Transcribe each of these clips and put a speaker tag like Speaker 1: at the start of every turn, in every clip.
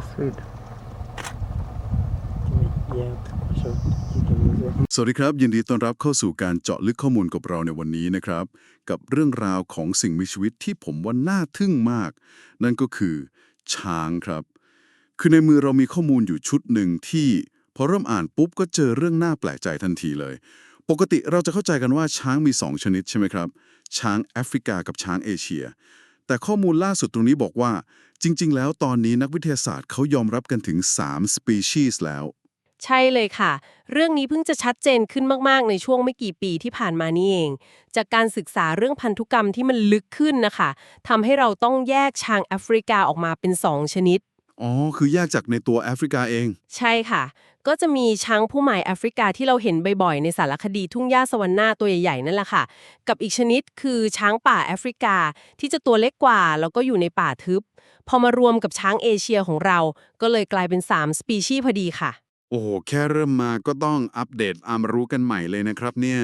Speaker 1: sweet. Yeah, sure.
Speaker 2: สวัสดีครับ ยินดีต้อนรับเข้าสู่การเจาะลึกข้อมูลกับเราในวันนี้นะครับ กับเรื่องราวของสิ่งมีชีวิตที่ผมว่าน่าทึ่งมาก นั่นก็คือช้างครับ คือในมือเรามีข้อมูลอยู่ชุดหนึ่งที่พอเริ่มอ่านปุ๊บก็เจอเรื่องน่าแปลกใจทันทีเลย ปกติเราจะเข้าใจกันว่าช้างมี 2 ชนิดใช่ไหมครับ ช้างแอฟริกากับช้างเอเชีย แต่ข้อมูลล่าสุดตรงนี้บอกว่า จริง ๆ แล้วตอนนี้นักวิทยาศาสตร์เขายอมรับกันถึง3 species แล้ว
Speaker 3: ใช่เลยค่ะ เรื่องนี้เพิ่งจะชัดเจนขึ้นมาก ๆ ในช่วงไม่กี่ปีที่ผ่านมานี่เอง จากการศึกษาเรื่องพันธุกรรมที่มันลึกขึ้นนะคะทำให้เราต้องแยกช้างแอฟริกาออกมาเป็น 2 ชนิด
Speaker 2: อ๋อ คือแยกจากในตัวแอฟริกาเอง
Speaker 3: ใช่ค่ะ ก็จะมีช้างผู้หมายแอฟริกาที่เราเห็นบ่อยๆ ในสารคดีทุ่งหญ้าสวรรค์หน้าตัวใหญ่ๆ นั่นแหละค่ะ กับอีกชนิดคือช้างป่าแอฟริกาที่จะตัวเล็กกว่า แล้วก็อยู่ในป่าทึบ พอมารวมกับช้างเอเชียของเรา ก็เลยกลายเป็น 3 สปีชีส์พอดีค่ะ
Speaker 2: โอ้โห แค่เริ่มมาก็ต้องอัปเดตอามรู้กันใหม่เลยนะครับเนี่ย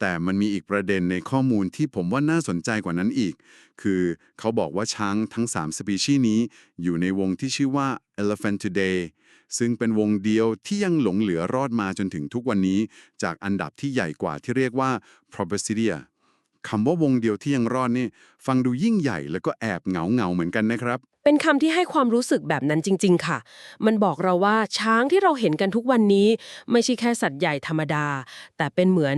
Speaker 2: แต่มันมีอีกประเด็นในข้อมูลที่ผมว่าน่าสนใจกว่านั้นอีก คือเขาบอกว่าช้างทั้ง 3 สปีชีส์นี้ อยู่ในวงที่ชื่อว่า Elephant Today ซึ่งเป็นวงเดียวที่ยังหลงเหลือรอดมาจนถึงทุกวันนี้ จากอันดับที่ใหญ่กว่าที่เรียกว่า Proboscidea คำว่าวงเดียวที่ยังรอดนี่ ฟังดูยิ่งใหญ่แล้วก็แอบเหงาเงาๆเหมือนกันนะครับ
Speaker 3: เป็นคำที่ให้ความรู้สึกแบบนั้นจริง ๆ ค่ะ มันบอกเราว่าช้างที่เราเห็นกันทุกวันนี้ ไม่ใช่แค่สัตว์ใหญ่ธรรมดา แต่เป็นเหมือน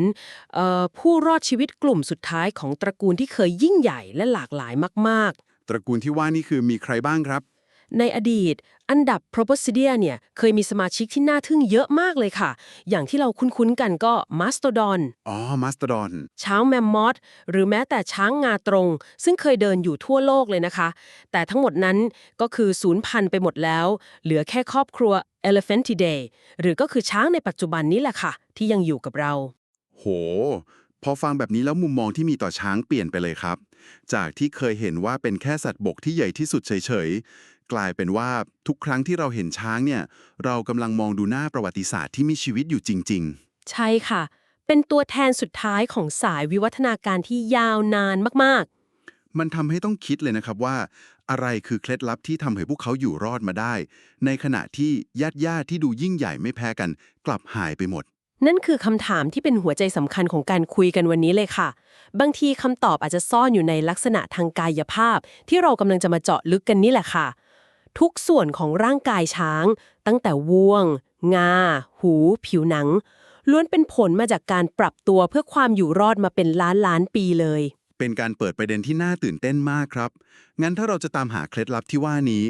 Speaker 3: เออผู้รอดชีวิตกลุ่มสุดท้ายของตระกูลที่เคยยิ่งใหญ่และหลากหลายมาก
Speaker 2: ตระกูลที่ว่านี่คือมีใครบ้างครับ
Speaker 3: ๆในอดีต อันดับ Proboscidea เนี่ยเคยมีสมาชิกที่น่าทึ่งเยอะมากเลยค่ะ อย่างที่เราคุ้นๆกันก็ Mastodon
Speaker 2: อ๋อมาสเตอร์ดอน
Speaker 3: ช้างแมมมอธหรือแม้แต่ช้างงาตรง ซึ่งเคยเดินอยู่ทั่วโลกเลยนะคะ แต่ทั้งหมดนั้นก็คือสูญพันธุ์ไปหมดแล้ว เหลือแค่ครอบครัว Elephantidae หรือก็คือช้างในปัจจุบันนี้แหละค่ะ ที่ยังอยู่กับเรา
Speaker 2: โห พอฟังแบบนี้แล้วมุมมองที่มีต่อช้างเปลี่ยนไปเลยครับ จากที่เคยเห็นว่าเป็นแค่สัตว์บกที่ใหญ่ที่สุดเฉยๆ กลายเป็นว่าทุกครั้งที่เราเห็นช้างเนี่ยเรากำลังมองดูหน้าประวัติศาสตร์ที่มีชีวิตอยู่จริง
Speaker 3: ใช่ค่ะ เป็นตัวแทนสุดท้ายของสายวิวัฒนาการที่ยาวนานมาก
Speaker 2: ๆ มันทำให้ต้องคิดเลยนะครับว่า อะไรคือเคล็ดลับที่ทำให้พวกเขาอยู่รอดมาได้ ในขณะที่ญาติญาติๆที่ดูยิ่งใหญ่ไม่แพ้กัน กลับหายไปหมด
Speaker 3: ๆนั่นคือคำถามที่เป็นหัวใจสำคัญของการคุยกันวันนี้เลยค่ะ บางทีคำตอบอาจจะซ่อนอยู่ในลักษณะทางกายภาพ ที่เรากำลังจะมาเจาะลึกกันนี่แหละค่ะ ทุกส่วนของร่างกายช้าง ตั้งแต่ว่วง งา หู ผิวหนัง ล้วนเป็นผลมาจากการปรับตัวเพื่อความอยู่รอดมาเป็นล้านล้านปีเลย
Speaker 2: เป็นการเปิดประเด็นที่น่าตื่นเต้นมากครับ งั้นถ้าเราจะตามหาเคล็ดลับที่ว่านี้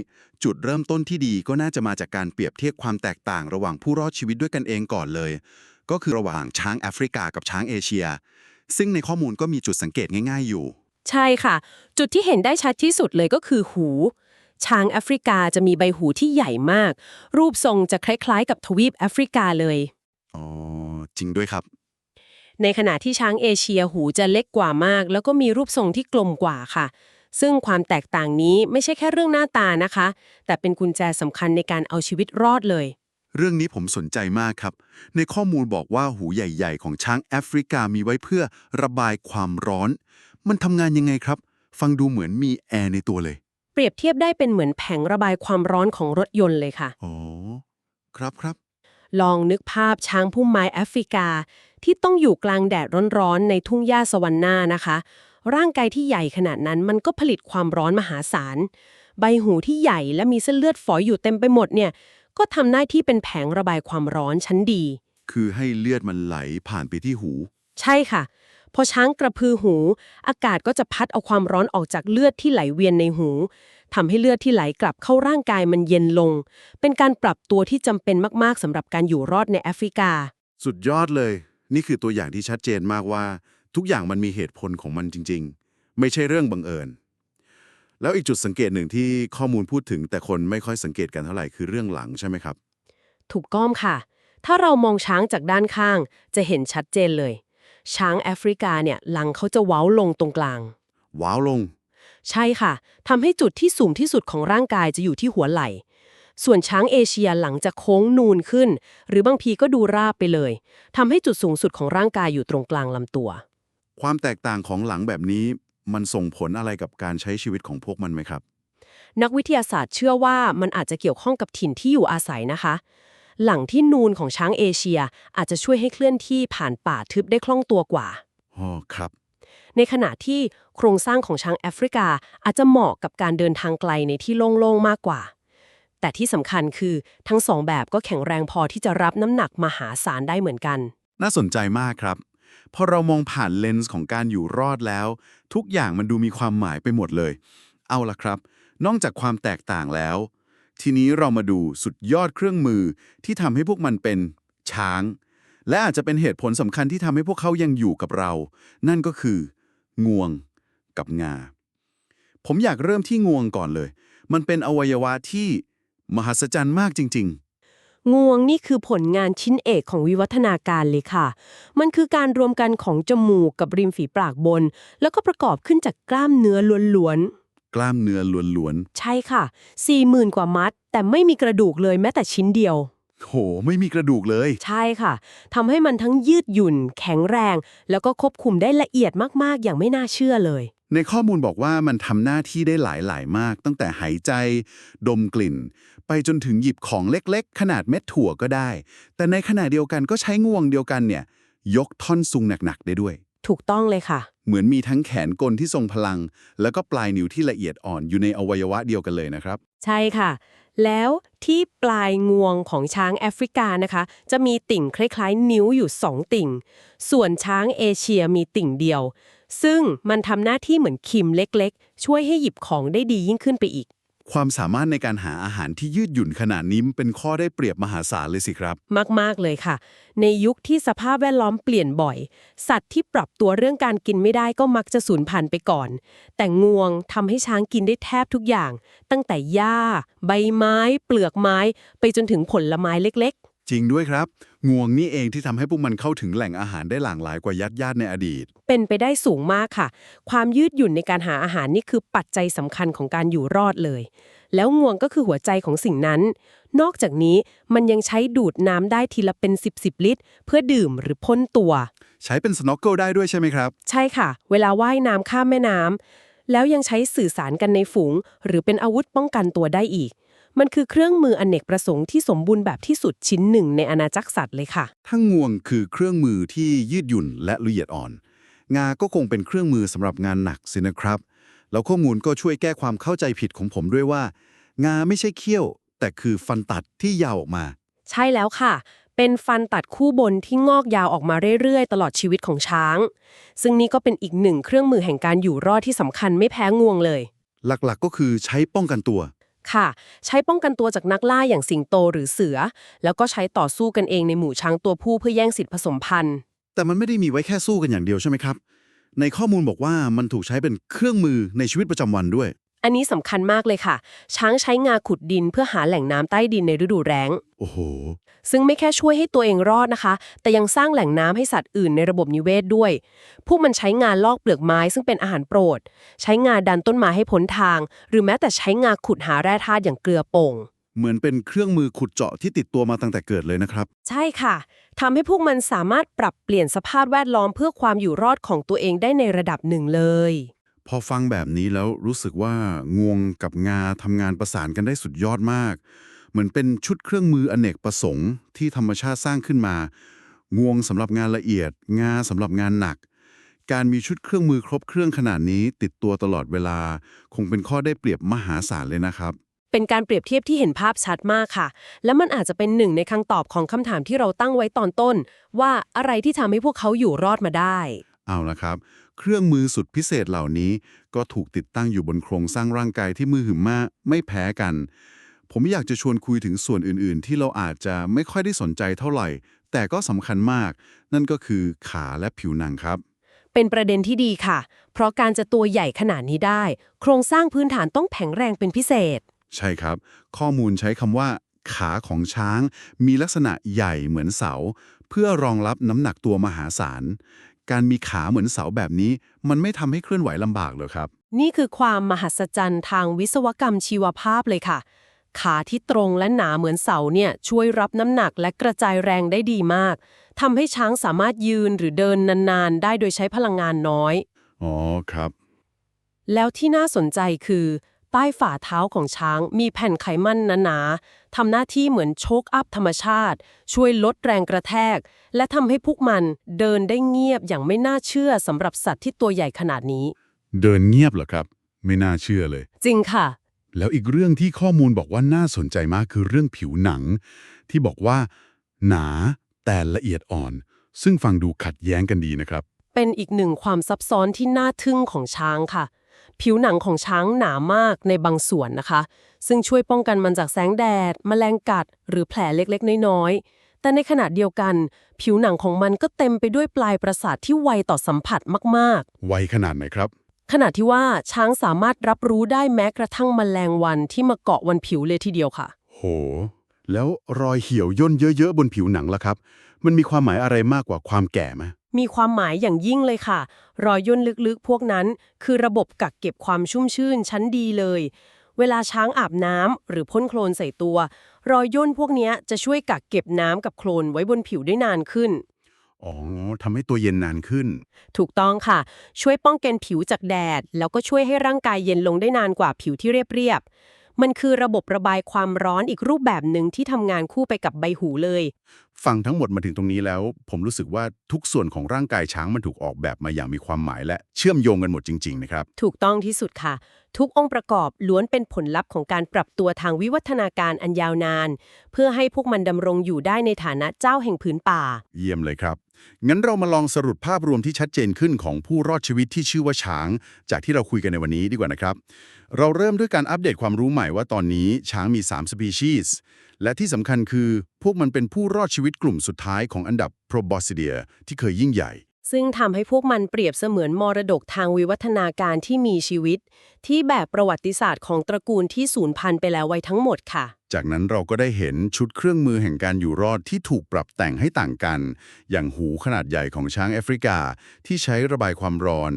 Speaker 2: จุดเริ่มต้นที่ดีก็น่าจะมาจากการเปรียบเทียบความแตกต่างระหว่างผู้รอดชีวิตด้วยกันเองก่อนเลย ก็คือระหว่างช้างแอฟริกากับช้างเอเชีย ซึ่งในข้อมูลก็มีจุดสังเกตง่าย ๆอยู่
Speaker 3: ใช่ค่ะ จุดที่เห็นได้ชัดที่สุดเลยก็คือหู ช้างแอฟริกาจะมีใบหูที่ใหญ่มาก รูปทรงจะคล้ายๆ กับทวีปแอฟริกาเลย
Speaker 2: อ๋อ จริงด้วยครับ
Speaker 3: ในขณะที่ช้างเอเชียหูจะเล็กกว่ามาก แล้วก็มีรูปทรงที่กลมกว่าค่ะ ซึ่งความแตกต่างนี้ไม่ใช่แค่เรื่องหน้าตานะคะ แต่เป็นกุญแจสำคัญในการเอาชีวิตรอดเลย
Speaker 2: เรื่องนี้ผมสนใจมากครับ ในข้อมูลบอกว่าหูใหญ่ ๆ ของช้างแอฟริกามีไว้เพื่อระบายความร้อน มันทำงานยังไงครับ ฟังดูเหมือนมีแอร์ในตัวเลย
Speaker 3: เปรียบเทียบได้เป็นเหมือนแผงระบายความร้อนของรถยนต์เลยค่ะ
Speaker 2: อ๋อ ครับครับ
Speaker 3: ลองนึกภาพช้างพุ่มไม้แอฟริกา ที่ต้องอยู่กลางแดดร้อนๆ ในทุ่งหญ้าสวรรค์หน้านะคะ ร่างกายที่ใหญ่ขนาดนั้นมันก็ผลิตความร้อนมหาศาล ใบหูที่ใหญ่และมีเส้นเลือดฝอยอยู่เต็มไปหมดเนี่ย ก็ทำหน้าที่เป็นแผงระบายความร้อนชั้นดี
Speaker 2: คือให้เลือดมันไหลผ่านไปที่หู
Speaker 3: ใช่ค่ะ พอช้างกระพือหู อากาศก็จะพัดเอาความร้อนออกจากเลือดที่ไหลเวียนในหูทำให้เลือดที่ไหลกลับเข้าร่างกายมันเย็นลง เป็นการปรับตัวที่จำเป็นมากๆสำหรับการอยู่รอดในแอฟริกา
Speaker 2: สุดยอดเลย นี่คือตัวอย่างที่ชัดเจนมากว่า ทุกอย่างมันมีเหตุผลของมันจริง ๆ ไม่ใช่เรื่องบังเอิญแล้วอีกจุดสังเกตหนึ่งที่ข้อมูลพูดถึงแต่คนไม่ค่อยสังเกตกันเท่าไหร่คือเรื่องหลังใช่ไหมครับ
Speaker 3: ถูกต้องค่ะ ถ้าเรามองช้างจากด้านข้าง จะเห็นชัดเจนเลย ช้างแอฟริกาเนี่ยหลังเขาจะเว้าลงตรงกลาง
Speaker 2: ว้าวลง
Speaker 3: ใช่ค่ะทำให้จุดที่สูงที่สุดของร่างกายจะอยู่ที่หัวไหล่ ส่วนช้างเอเชียหลังจะโค้งนูนขึ้น หรือบางทีก็ดูราบไปเลยทำให้จุดสูงสุดของร่างกายอยู่ตรงกลางลำตัว
Speaker 2: ความแตกต่างของหลังแบบนี้ มันส่งผลอะไรกับการใช้ชีวิตของพวกมันไหมครับ
Speaker 3: นักวิทยาศาสตร์เชื่อว่ามันอาจจะเกี่ยวข้องกับถิ่นที่อยู่อาศัยนะคะ หลังที่นูนของช้างเอเชียอาจจะช่วยให้เคลื่อนที่ผ่านป่าทึบได้คล่องตัวกว่า
Speaker 2: อ๋อครับ
Speaker 3: ในขณะที่โครงสร้างของช้างแอฟริกาอาจจะเหมาะกับการเดินทางไกลในที่โล่งๆมากกว่า แต่ที่สำคัญคือทั้งสองแบบก็แข็งแรงพอที่จะรับน้ำหนักมหาศาลได้เหมือนกัน
Speaker 2: น่าสนใจมากครับ พอเรามองผ่านเลนส์ของการอยู่รอดแล้ว ทุกอย่างมันดูมีความหมายไปหมดเลย เอาล่ะครับ นอกจากความแตกต่างแล้ว ทีนี้เรามาดูสุดยอดเครื่องมือที่ทำให้พวกมันเป็นช้าง และอาจจะเป็นเหตุผลสำคัญที่ทำให้พวกเขายังอยู่กับเรา นั่นก็คืองวงกับงา ผมอยากเริ่มที่งวงก่อนเลย มันเป็นอวัยวะที่มหัศจรรย์มากจริง ๆ
Speaker 3: งวงนี่คือผลงานชิ้นเอกของวิวัฒนาการเลยค่ะ มันคือการรวมกันของจมูกกับริมฝีปากบน แล้วก็ประกอบขึ้นจากกล้ามเนื้อล้วน
Speaker 2: กล้ามเนื้อล้วน
Speaker 3: ๆใช่ค่ะ 40,000 กว่ามัด แต่ไม่มีกระดูกเลยแม้แต่ชิ้นเดียว
Speaker 2: ๆ โห ไม่มีกระดูกเลย
Speaker 3: ใช่ค่ะทำให้มันทั้งยืดหยุ่น แข็งแรง แล้วก็ควบคุมได้ละเอียดมากๆ อย่างไม่น่าเชื่อเลย
Speaker 2: ในข้อมูลบอกว่ามันทำหน้าที่ได้หลายๆมาก ตั้งแต่หายใจ ดมกลิ่น ไปจนถึงหยิบของเล็กๆ ขนาดเม็ดถั่วก็ได้ แต่ในขณะเดียวกันก็ใช้งวงเดียวกันเนี่ย ยกท่อนซุงหนักๆ ได้ด้วย
Speaker 3: ถูกต้องเลยค่ะ
Speaker 2: เหมือนมีทั้งแขนกลที่ทรงพลัง แล้วก็ปลายนิ้วที่ละเอียดอ่อนอยู่ในอวัยวะเดียวกันเลยนะครับ
Speaker 3: ใช่ค่ะ แล้วที่ปลายงวงของช้างแอฟริกานะคะ จะมีติ่งคล้ายๆ นิ้วอยู่2ติ่ง ส่วนช้างเอเชียมีติ่งเดียว ซึ่งมันทำหน้าที่เหมือนคิมเล็กๆ ช่วยให้หยิบของได้ดียิ่งขึ้นไปอีก
Speaker 2: ความสามารถในการหาอาหารที่ยืดหยุ่นขนาดนี้เป็นข้อได้เปรียบมหาศาลเลยสิครับ
Speaker 3: มากๆเลยค่ะ ในยุคที่สภาพแวดล้อมเปลี่ยนบ่อย สัตว์ที่ปรับตัวเรื่องการกินไม่ได้ก็มักจะสูญพันธุ์ไปก่อน แต่งวงทำให้ช้างกินได้แทบทุกอย่าง ตั้งแต่หญ้า ใบไม้ เปลือกไม้ ไปจนถึงผลไม้เล็ก
Speaker 2: จริงด้วยครับ งวงนี่เองที่ทำให้พวกมันเข้าถึงแหล่งอาหารได้หลากหลายกว่ายัดญาติในอดีต
Speaker 3: ๆเป็นไปได้สูงมากค่ะ ความยืดหยุ่นในการหาอาหารนี่คือปัจจัยสำคัญของการอยู่รอดเลย แล้วงวงก็คือหัวใจของสิ่งนั้น นอกจากนี้มันยังใช้ดูดน้ำได้ทีละเป็น 10 10ลิตร เพื่อดื่มหรือพ่นตัว
Speaker 2: ใช้เป็นสโนว์เกิลได้ด้วยใช่ไหมครับ
Speaker 3: ใช่ค่ะ เวลาว่ายน้ำข้ามแม่น้ำแล้วยังใช้สื่อสารกันในฝูง หรือเป็นอาวุธป้องกันตัวได้อีก มันคือเครื่องมืออนเนกประสงค์ที่สมบูรณ์แบบที่สุดชิ้นหนึ่งในอาณาจักรสัตว์เลยค่ะ
Speaker 2: ถ้างวงคือเครื่องมือที่ยืดหยุ่นและละเอียดอ่อน งาก็คงเป็นเครื่องมือสำหรับงานหนักสินะครับ แล้วข้อมูลก็ช่วยแก้ความเข้าใจผิดของผมด้วยว่า งาไม่ใช่เขี้ยว แต่คือฟันตัดที่ยาวออกมา
Speaker 3: ใช่แล้วค่ะ เป็นฟันตัดคู่บนที่งอกยาวออกมาเรื่อยๆ ตลอดชีวิตของช้าง ซึ่งนี่ก็เป็นอีกหนึ่งเครื่องมือแห่งการอยู่รอดที่สำคัญไม่แพ้งวงเลย
Speaker 2: หลักๆก็คือใช้ป้องกันตัว
Speaker 3: ค่ะ ใช้ป้องกันตัวจากนักล่าอย่างสิงโตหรือเสือ แล้วก็ใช้ต่อสู้กันเองในหมู่ช้างตัวผู้เพื่อแย่งสิทธิผสมพันธุ์
Speaker 2: แต่มันไม่ได้มีไว้แค่สู้กันอย่างเดียวใช่ไหมครับ ในข้อมูลบอกว่ามันถูกใช้เป็นเครื่องมือในชีวิตประจำวันด้วย
Speaker 3: อันนี้สำคัญมากเลยค่ะ ช้างใช้งาขุดดินเพื่อหาแหล่งน้ำใต้ดินในฤดูแล้ง
Speaker 2: โอ้โห
Speaker 3: ซึ่งไม่แค่ช่วยให้ตัวเองรอดนะคะ แต่ยังสร้างแหล่งน้ำให้สัตว์อื่นในระบบนิเวศด้วย พวกมันใช้งาลอกเปลือกไม้ซึ่งเป็นอาหารโปรด ใช้งาดันต้นไม้ให้พ้นทาง หรือแม้แต่ใช้งาขุดหาแร่ธาตุอย่างเกลือป่ง
Speaker 2: เหมือนเป็นเครื่องมือขุดเจาะที่ติดตัวมาตั้งแต่เกิดเลยนะครับ
Speaker 3: ใช่ค่ะทำให้พวกมันสามารถปรับเปลี่ยนสภาพแวดล้อมเพื่อความอยู่รอดของตัวเองได้ในระดับหนึ่งเลย
Speaker 2: พอฟังแบบนี้แล้วรู้สึกว่างวงกับงาทำงานประสานกันได้สุดยอดมาก เหมือนเป็นชุดเครื่องมืออเนกประสงค์ที่ธรรมชาติสร้างขึ้นมา งวงสำหรับงานละเอียด งาสำหรับงานหนัก การมีชุดเครื่องมือครบเครื่องขนาดนี้ติดตัวตลอดเวลา คงเป็นข้อได้เปรียบมหาศาลเลยนะครับ
Speaker 3: เป็นการเปรียบเทียบที่เห็นภาพชัดมากค่ะ และมันอาจจะเป็นหนึ่งในคำตอบของคำถามที่เราตั้งไว้ตอนต้น ว่าอะไรที่ทำให้พวกเขาอยู่รอดมาได้
Speaker 2: เอาละครับ เครื่องมือสุดพิเศษเหล่านี้ ก็ถูกติดตั้งอยู่บนโครงสร้างร่างกายที่มือหึมมากไม่แพ้กัน ผมอยากจะชวนคุยถึงส่วนอื่นๆ ที่เราอาจจะไม่ค่อยได้สนใจเท่าไหร่ แต่ก็สำคัญมาก นั่นก็คือขาและผิวหนังครับ
Speaker 3: เป็นประเด็นที่ดีค่ะ เพราะการจะตัวใหญ่ขนาดนี้ได้ โครงสร้างพื้นฐานต้องแข็งแรงเป็นพิเศษ
Speaker 2: ใช่ครับ ข้อมูลใช้คำว่า ขาของช้าง มีลักษณะใหญ่เหมือนเสา เพื่อรองรับน้ำหนักตัวมหาศาลการมีขาเหมือนเสาแบบนี้ มันไม่ทำให้เคลื่อนไหวลำบากเลยครับ
Speaker 3: นี่คือความมหัศจรรย์ทางวิศวกรรมชีวภาพเลยค่ะ ขาที่ตรงและหนาเหมือนเสาเนี่ยช่วยรับน้ำหนักและกระจายแรงได้ดีมากทำให้ช้างสามารถยืนหรือเดินนานๆ ได้โดยใช้พลังงานน้อย
Speaker 2: อ๋อครับ
Speaker 3: แล้วที่น่าสนใจคือ ใต้ฝ่าเท้าของช้างมีแผ่นไขมันหนาๆทำหน้าที่เหมือนโชกอัพธรรมชาติ ช่วยลดแรงกระแทก และทำให้พวกมันเดินได้เงียบอย่างไม่น่าเชื่อสำหรับสัตว์ที่ตัวใหญ่ขนาดนี้
Speaker 2: เดินเงียบเหรอครับ ไม่น่าเชื่อเลย
Speaker 3: จริงค่ะ
Speaker 2: แล้วอีกเรื่องที่ข้อมูลบอกว่าน่าสนใจมากคือเรื่องผิวหนัง ที่บอกว่า หนาแต่ละเอียดอ่อน ซึ่งฟังดูขัดแย้งกันดีนะครับ
Speaker 3: เป็นอีกหนึ่งความซับซ้อนที่น่าทึ่งของช้างค่ะ ผิวหนังของช้างหนามากในบางส่วนนะคะ ซึ่งช่วยป้องกันมันจากแสงแดดแมลงกัด หรือแผลเล็กๆ น้อยๆ แต่ในขณะเดียวกัน ผิวหนังของมันก็เต็มไปด้วยปลายประสาทที่ไวต่อสัมผัสมาก
Speaker 2: ไวขนาดไหนครับ
Speaker 3: ๆ ขณะที่ว่าช้างสามารถรับรู้ได้แม้กระทั่งแมลงวันที่มาเกาะวันผิวเลยทีเดียวค่ะ
Speaker 2: โห แล้วรอยเหี่ยวย่นเยอะๆบนผิวหนังล่ะครับ มันมีความหมายอะไรมากกว่าความแก่ไหม
Speaker 3: มีความหมายอย่างยิ่งเลยค่ะ รอยย่นลึกๆ พวกนั้น คือระบบกักเก็บความชุ่มชื่นชั้นดีเลย เวลาช้างอาบน้ำหรือพ่นโคลนใส่ตัว รอยย่นพวกเนี้ยจะช่วยกักเก็บน้ำกับโคลนไว้บนผิวได้นานขึ้น
Speaker 2: อ๋อทำให้ตัวเย็นนานขึ้น
Speaker 3: ถูกต้องค่ะ ช่วยป้องกันผิวจากแดด แล้วก็ช่วยให้ร่างกายเย็นลงได้นานกว่าผิวที่เรียบๆมันคือระบบระบายความร้อนอีกรูปแบบหนึ่งที่ทำงานคู่ไปกับใบหูเลย
Speaker 2: ฟังทั้งหมดมาถึงตรงนี้แล้ว ผมรู้สึกว่าทุกส่วนของร่างกายช้างมันถูกออกแบบมาอย่างมีความหมายและเชื่อมโยงกันหมดจริง ๆ นะครับ
Speaker 3: ถูกต้องที่สุดค่ะ ทุกองค์ประกอบล้วนเป็นผลลัพธ์ของการปรับตัวทางวิวัฒนาการอันยาวนาน เพื่อให้พวกมันดำรงอยู่ได้ในฐานะเจ้าแห่งผืนป่า
Speaker 2: เยี่ยมเลยครับ งั้นเรามาลองสรุปภาพรวมที่ชัดเจนขึ้นของผู้รอดชีวิตที่ชื่อว่าช้าง จากที่เราคุยกันในวันนี้ดีกว่านะครับ เราเริ่มด้วยการอัปเดตความรู้ใหม่ว่าตอนนี้ช้างมี 3 สปีชีส์และที่สำคัญคือพวกมันเป็นผู้รอดชีวิตกลุ่มสุดท้ายของอันดับ Proboscidea ที่เคยยิ่งใหญ่
Speaker 3: ซึ่งทำให้พวกมันเปรียบเสมือนมรดกทางวิวัฒนาการที่มีชีวิต ที่แบบประวัติศาสตร์ของตระกูลที่สูญพันธุ์ไปแล้วไว้ทั้งหมดค่ะ
Speaker 2: จากนั้นเราก็ได้เห็นชุดเครื่องมือแห่งการอยู่รอดที่ถูกปรับแต่งให้ต่างกัน อย่างหูขนาดใหญ่ของช้างแอฟริกา ที่ใช้ระบายความร้อน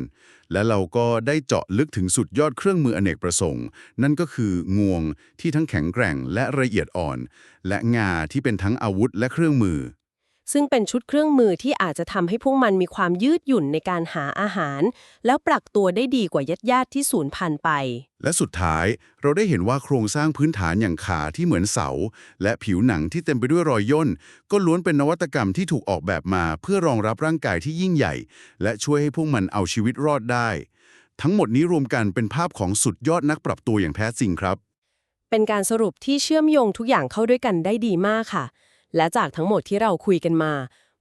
Speaker 2: และเราก็ได้เจาะลึกถึงสุดยอดเครื่องมืออเนกประสงค์ นั่นก็คืองวงที่ทั้งแข็งแกร่งและละเอียดอ่อน และงาที่เป็นทั้งอาวุธและเครื่องมือ
Speaker 3: ซึ่งเป็นชุดเครื่องมือที่อาจจะทำให้พวกมันมีความยืดหยุ่นในการหาอาหาร แล้วปรับตัวได้ดีกว่าญาติๆที่สูญพันธุ์ไป
Speaker 2: และสุดท้ายเราได้เห็นว่าโครงสร้างพื้นฐานอย่างขาที่เหมือนเสา และผิวหนังที่เต็มไปด้วยรอยย่น ก็ล้วนเป็นนวัตกรรมที่ถูกออกแบบมา เพื่อรองรับร่างกายที่ยิ่งใหญ่ และช่วยให้พวกมันเอาชีวิตรอดได้ ทั้งหมดนี้รวมกันเป็นภาพของสุดยอดนักปรับตัวอย่างแท้จริงครับ
Speaker 3: เป็นการสรุปที่เชื่อมโยงทุกอย่างเข้าด้วยกันได้ดีมากค่ะ และจากทั้งหมดที่เราคุยกันมา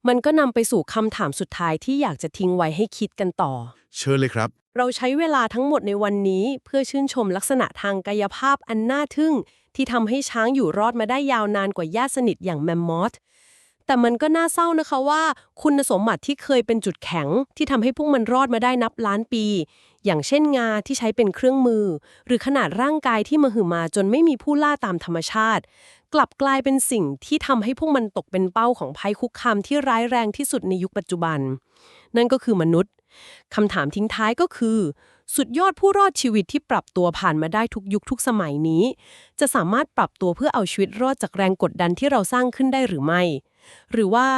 Speaker 3: มันก็นำไปสู่คำถามสุดท้ายที่อยากจะทิ้งไว้ให้คิดกันต่อ
Speaker 2: เชิญเลยครับ
Speaker 3: เราใช้เวลาทั้งหมดในวันนี้เพื่อชื่นชมลักษณะทางกายภาพอันน่าทึ่ง ที่ทำให้ช้างอยู่รอดมาได้ยาวนานกว่าญาติสนิทอย่างแมมมอธแต่มันก็น่าเศร้านะคะว่า คุณสมบัติที่เคยเป็นจุดแข็ง ที่ทำให้พวกมันรอดมาได้นับล้านปี อย่างเช่นงาที่ใช้เป็นเครื่องมือ หรือขนาดร่างกายที่มหึมาจนไม่มีผู้ล่าตามธรรมชาติ กลับกลายเป็นสิ่งที่ทำให้พวกมันตกเป็นเป้าของภัยคุกคามที่ร้ายแรงที่สุดในยุคปัจจุบัน นั่นก็คือมนุษย์คำถามทิ้งท้ายก็คือ สุดยอดผู้รอดชีวิตที่ปรับตัวผ่านมาได้ทุกยุคทุกสมัยนี้ จะสามารถปรับตัวเพื่อเอาชีวิตรอดจากแรงกดดันที่เราสร้างขึ้นได้หรือไม่ หรือว่า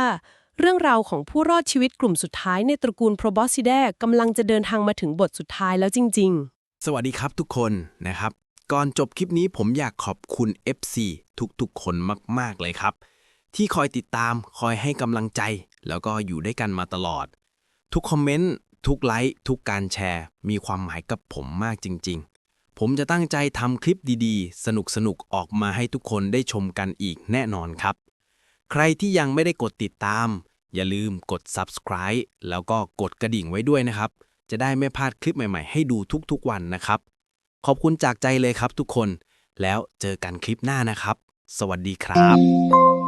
Speaker 3: เรื่องราวของผู้รอดชีวิตกลุ่มสุดท้ายในตระกูล Proboscidae กำลังจะเดินทางมาถึงบทสุดท้ายแล้วจริง ๆ
Speaker 4: สวัสดีครับทุกคนนะครับ ก่อนจบคลิปนี้ผมอยากขอบคุณ FC ทุกๆ คนมาก ๆ เลยครับ ที่คอยติดตามคอยให้กำลังใจ แล้วก็อยู่ด้วยกันมาตลอด ทุกคอมเมนต์ทุกไลค์ทุกการแชร์ มีความหมายกับผมมากจริง ๆ ผมจะตั้งใจทำคลิปดีๆ สนุกๆออกมาให้ทุกคนได้ชมกันอีกแน่นอนครับ ใครที่ยังไม่ได้กดติดตาม อย่าลืมกด subscribe แล้วก็กดกระดิ่งไว้ด้วยนะครับ จะได้ไม่พลาดคลิปใหม่ๆ ให้ดูทุกๆวันนะครับ ขอบคุณจากใจเลยครับทุกคน แล้วเจอกันคลิปหน้านะครับ สวัสดีครับ